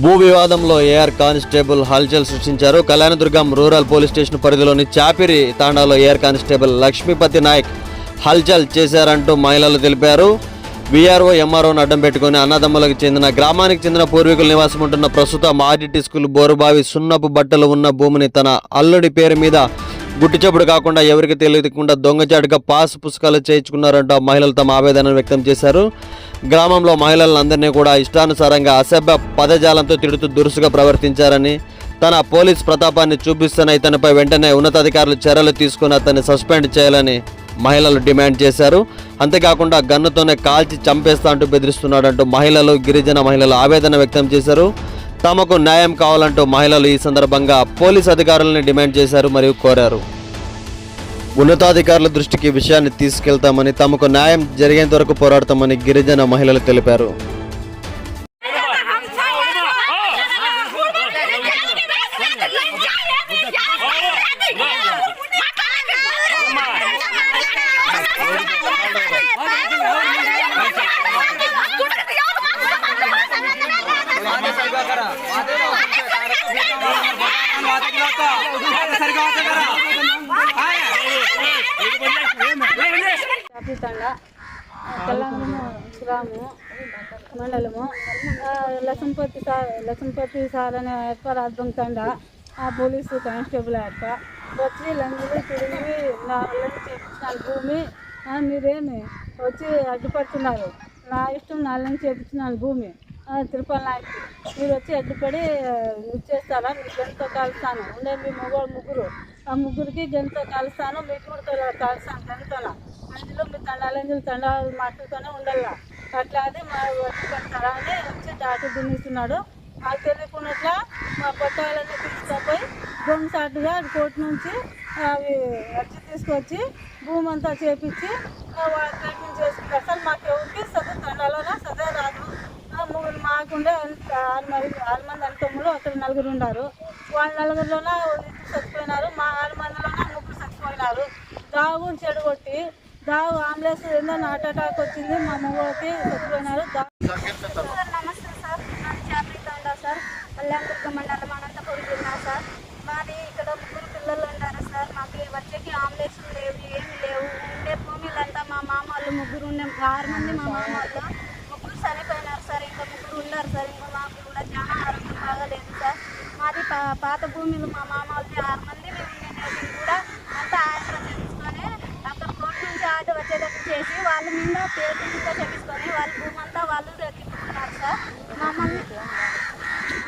భూ వివాదంలో AR constable హల్చల్ సృష్టించారు. కళ్యాణదుర్గం రూరల్ పోలీస్ స్టేషన్ పరిధిలోని చాపిరి తాండాలో ఏఆర్ కానిస్టేబుల్ లక్ష్మీపతి నాయక్ హల్చల్ చేశారంటూ మహిళలు తెలిపారు. వీఆర్ఓ ఎంఆర్ఓను అడ్డం పెట్టుకుని అన్నదమ్ములకు చెందిన గ్రామానికి చెందిన పూర్వీకులు నివాసం ఉంటున్న ప్రస్తుతం ఆర్డిటి స్కూల్ బోరుబావి సున్నపు బట్టలు ఉన్న భూమిని తన అల్లుడి పేరు మీద గుట్టుచప్పుడు కాకుండా ఎవరికి తెలియకుండా దొంగచాటుగా పాస్ పుస్తకాలు చేయించుకున్నారంటూ ఆ మహిళలు తమ ఆవేదనను వ్యక్తం చేశారు. గ్రామంలో మహిళలందరినీ కూడా ఇష్టానుసారంగా అసభ్య పదజాలంతో తిడుతూ దురుసుగా ప్రవర్తించారని తన పోలీస్ ప్రతాపాన్ని చూపిస్తున్న ఇతనిపై వెంటనే ఉన్నతాధికారులు చర్యలు తీసుకుని అతన్ని సస్పెండ్ చేయాలని మహిళలు డిమాండ్ చేశారు. అంతేకాకుండా గన్నుతోనే కాల్చి చంపేస్తా అంటూ బెదిరిస్తున్నాడంటూ మహిళలు గిరిజన మహిళలు ఆవేదన వ్యక్తం చేశారు. తమకు న్యాయం కావాలంటూ మహిళలు ఈ సందర్భంగా పోలీస్ అధికారులను డిమాండ్ చేశారు మరియు కోరారు. ఉన్నతాధికారుల దృష్టికి విషయాన్ని తీసుకెళ్తామని తమకు న్యాయం జరిగేంత వరకు పోరాడతామని గిరిజన మహిళలు తెలిపారు. జాతీతండ తెలంగాణ గ్రామము మండలము. ఆ, లక్ష్మీపతి సార్ లక్ష్మీపతి సార్ అనే యొక్క రాజ్యం తండ ఆ పోలీసు కానిస్టేబుల్ యొక్క వచ్చి లంగిలి తిరిగి నా వాళ్ళని చేపించిన భూమి మీరేమి వచ్చి అడ్డుపడుతున్నారు. నా ఇష్టం నాళ్ళని చేపించిన భూమి. తిరుపతి నాయకు మీరు వచ్చి ఎడ్డుపడి ఇచ్చేస్తారా మీకు గంటతో కాలుస్తాను. ఉండే మీ మగవాళ్ళు ముగ్గురు. ఆ ముగ్గురికి గంటతో కాలుస్తాను. మీకు కూడా కలుస్తాను. కాలుస్తాను గంటతో అందులో మీ తండాలంజలు తండా మాటలతోనే ఉండాల అట్లా అది మా వచ్చి పెడతారా అని వచ్చి దాటి దున్నిస్తున్నాడు మాకు తెలియకున్నట్లా మా పట్టాలన్నీ తీసుకుపోయి దొంగసాటుగా కోర్టు నుంచి అవి వచ్చి తీసుకొచ్చి భూమి అంతా చేపించి వాళ్ళ ట్రీట్మెంట్ చేసుకుంటారు సార్ మాకు ఎవరికి సదా తండాలోనే సదా రాదు ఆ, ముగ్గురు మాకుండే ఆరు మంది ఆరు మంది అక్కడ నలుగురు ఉన్నారు వాళ్ళ నలుగురిలోన ఇద్దరు చచ్చిపోయినారు మా ఆరు మందిలోన ముగ్గురు చచ్చిపోయినారు. దావు చెడగొట్టి దావు ఆంబులెన్స్ ఏందో హార్ట్ అటాక్ వచ్చింది మా మగవాళ్ళకి చచ్చిపోయినారు. నమస్తే సార్ నాది చాపరి తాండా సార్. కళ్యాణదుర్గ మండలం అనంతపురం జిల్లా సార్. మాది ఇక్కడ ముగ్గురు పిల్లలు ఉన్నారు సార్. మాకు వచ్చేకి ఆంబులెన్స్ లేవు ఏమి లేవు. ఉండే భూమిలంతా మా మామ వాళ్ళు ముగ్గురు ఉండే ఆరు మంది మా మామ వాళ్ళు ముగ్గురు చనిపోయినారు సార్ ఇంకా ముగ్గురు ఉన్నారు సార్. ఇంకా మాకు కూడా చాలా ఆరోగ్యం బాగాలేదు సార్. మాది పా పాత భూమిలు మా మామ వాళ్ళకి ఆరు మంది మేము కూడా అంతా ఆయన తెలుసుకొని అక్కడ కోర్టు నుంచి ఆర్డర్ వచ్చేటట్టు చేసి వాళ్ళ మీద పేరు మీద చేపించుకొని వాళ్ళ భూమి అంతా వాళ్ళు రెక్కించుకున్నారు సార్.